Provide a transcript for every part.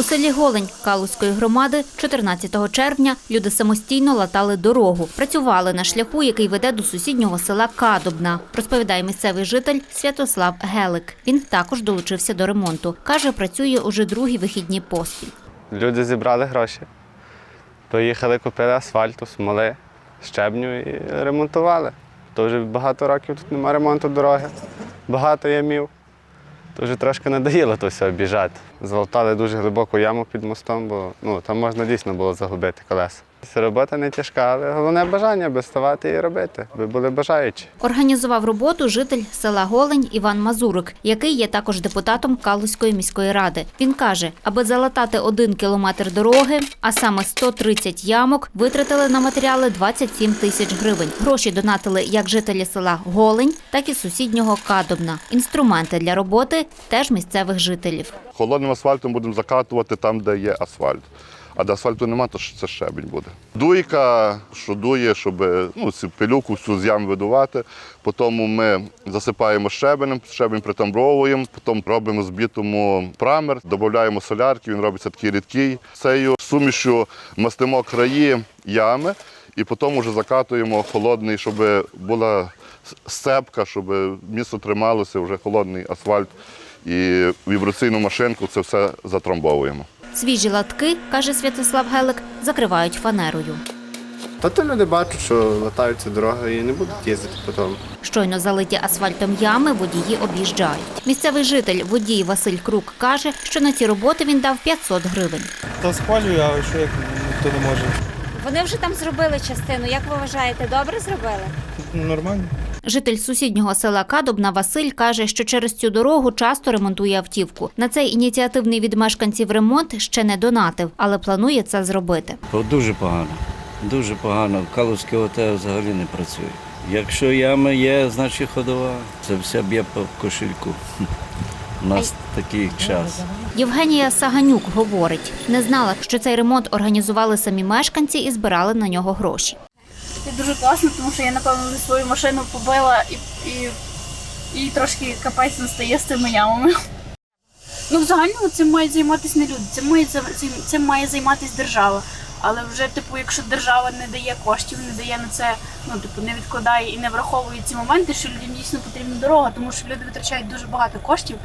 У селі Голень Калузької громади 14 червня люди самостійно латали дорогу. Працювали на шляху, який веде до сусіднього села Кадобна, розповідає місцевий житель Святослав Гелик. Він також долучився до ремонту. Каже, працює уже другі вихідні поспіль. Люди зібрали гроші. Поїхали, купили асфальту, смоли, щебню і ремонтували. То вже багато років тут немає ремонту дороги, багато ямів. То вже трошки надоїло то все обіжати. Золотали дуже глибоку яму під мостом, бо ну, там можна дійсно було загубити колеса. Це робота не тяжка, але головне бажання аби ставати і робити, аби були бажаючі. Організував роботу житель села Голень Іван Мазурик, який є також депутатом Калузької міської ради. Він каже, аби залатати один кілометр дороги, а саме 130 ямок, витратили на матеріали 27 тисяч гривень. Гроші донатили як жителі села Голень, так і сусіднього Кадобна. Інструменти для роботи теж місцевих жителів. Холодним асфальтом будемо закатувати там, де є асфальт. А де асфальту нема, то це щебень буде. Дуйка, що дує, щоб ну, цю пилюку всю з ям видувати. Потім ми засипаємо щебенем, щебень притамбровуємо, потім робимо з бітуму прамер, додаємо солярки, він робиться такий рідкий. Цією сумішю мастимо краї ями і потім вже закатуємо холодний, щоб була сцепка, щоб місто трималося, вже холодний асфальт. І вібраційну машинку це все затрамбовуємо. Свіжі латки, каже Святослав Гелик, закривають фанерою. Та то люди бачать, що латаються дороги і не будуть їздити потім. Щойно залиті асфальтом ями водії об'їжджають. Місцевий житель водій Василь Крук каже, що на ці роботи він дав 500 гривень. Та схвалюю, а що як ніхто не може? Вони вже там зробили частину. Як ви вважаєте, добре зробили? Ну, Нормально. Житель сусіднього села Кадобна Василь каже, що через цю дорогу часто ремонтує автівку. На цей ініціативний від мешканців ремонт ще не донатив, але планує це зробити. О, Дуже погано. Дуже погано. Калузький ОТ взагалі не працює. Якщо ями є, значить ходова. Це все б'є по кошельку. У нас такий час. Євгенія Саганюк говорить, не знала, що цей ремонт організували самі мешканці і збирали на нього гроші. Це дуже класно, тому що я напевно свою машину побила і, і, і трошки капець настає з тими ямами. Ну, в загальному цим мають займатися не люди, цим має, цим, цим має займатися держава. Але вже, типу, якщо держава не дає коштів, не дає на це, ну типу, не відкладає і не враховує ці моменти, що людям дійсно потрібна дорога, тому що люди витрачають дуже багато коштів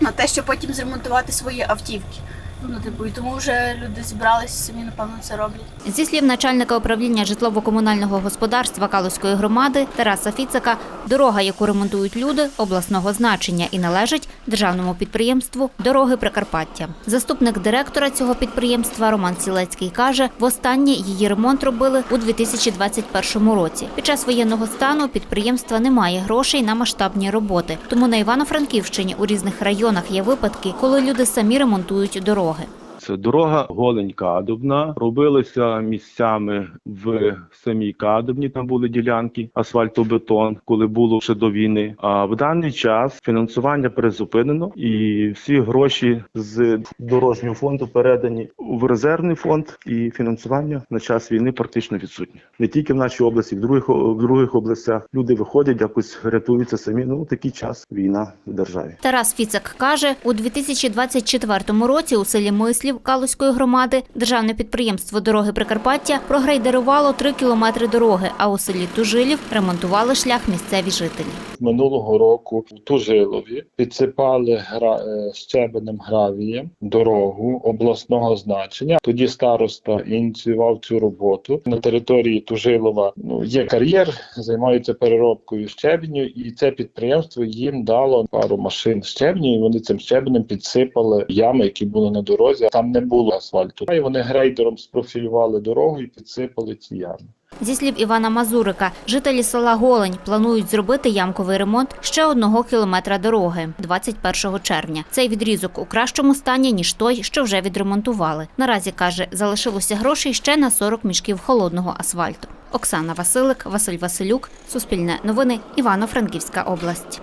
на те, щоб потім зремонтувати свої автівки. Ну, типу, і тому вже люди зібралися самі, напевно, це роблять. Зі слів начальника управління житлово-комунального господарства Калузької громади Тараса Фіцика, дорога, яку ремонтують люди, обласного значення і належить державному підприємству Дороги Прикарпаття. Заступник директора цього підприємства Роман Сілецький каже, востаннє її ремонт робили у 2021 році. Під час воєнного стану підприємства немає грошей на масштабні роботи. Тому на Івано-Франківщині у різних районах є випадки, коли люди самі ремонтують дороги. Це дорога голень Кадобна. Робилася місцями в самій Кадобні. Там були ділянки асфальтобетон, коли було ще до війни. А в даний час фінансування призупинено, і всі гроші з дорожнього фонду передані в резервний фонд. І фінансування на час війни практично відсутнє. Не тільки в нашій області, в других в других областях люди виходять, якось рятуються самі. Ну такий час війна в державі. Тарас Фіцик каже, у 2024 році у селі Мислів Калузької громади державне підприємство Дороги Прикарпаття прогрейдерувало 3 кілометри дороги, а у селі Тужилів ремонтували шлях місцеві жителі. минулого року в Тужилові підсипали гра... е, щебенем гравієм дорогу обласного значення. Тоді староста ініціював цю роботу. На території Тужилова ну, є кар'єр, займаються переробкою щебеню, і це підприємство їм дало пару машин щебню, і вони цим щебенем підсипали ями, які були на дорозі. Там не було асфальту. І вони грейдером спрофілювали дорогу і підсипали ці ями. Зі слів Івана Мазурика, жителі села Голень планують зробити ямковий ремонт ще одного кілометра дороги 21 червня. Цей відрізок у кращому стані ніж той, що вже відремонтували. Наразі каже, залишилося грошей ще на 40 мішків холодного асфальту. Оксана Василик, Василь Василюк, Суспільне новини, Івано-Франківська область.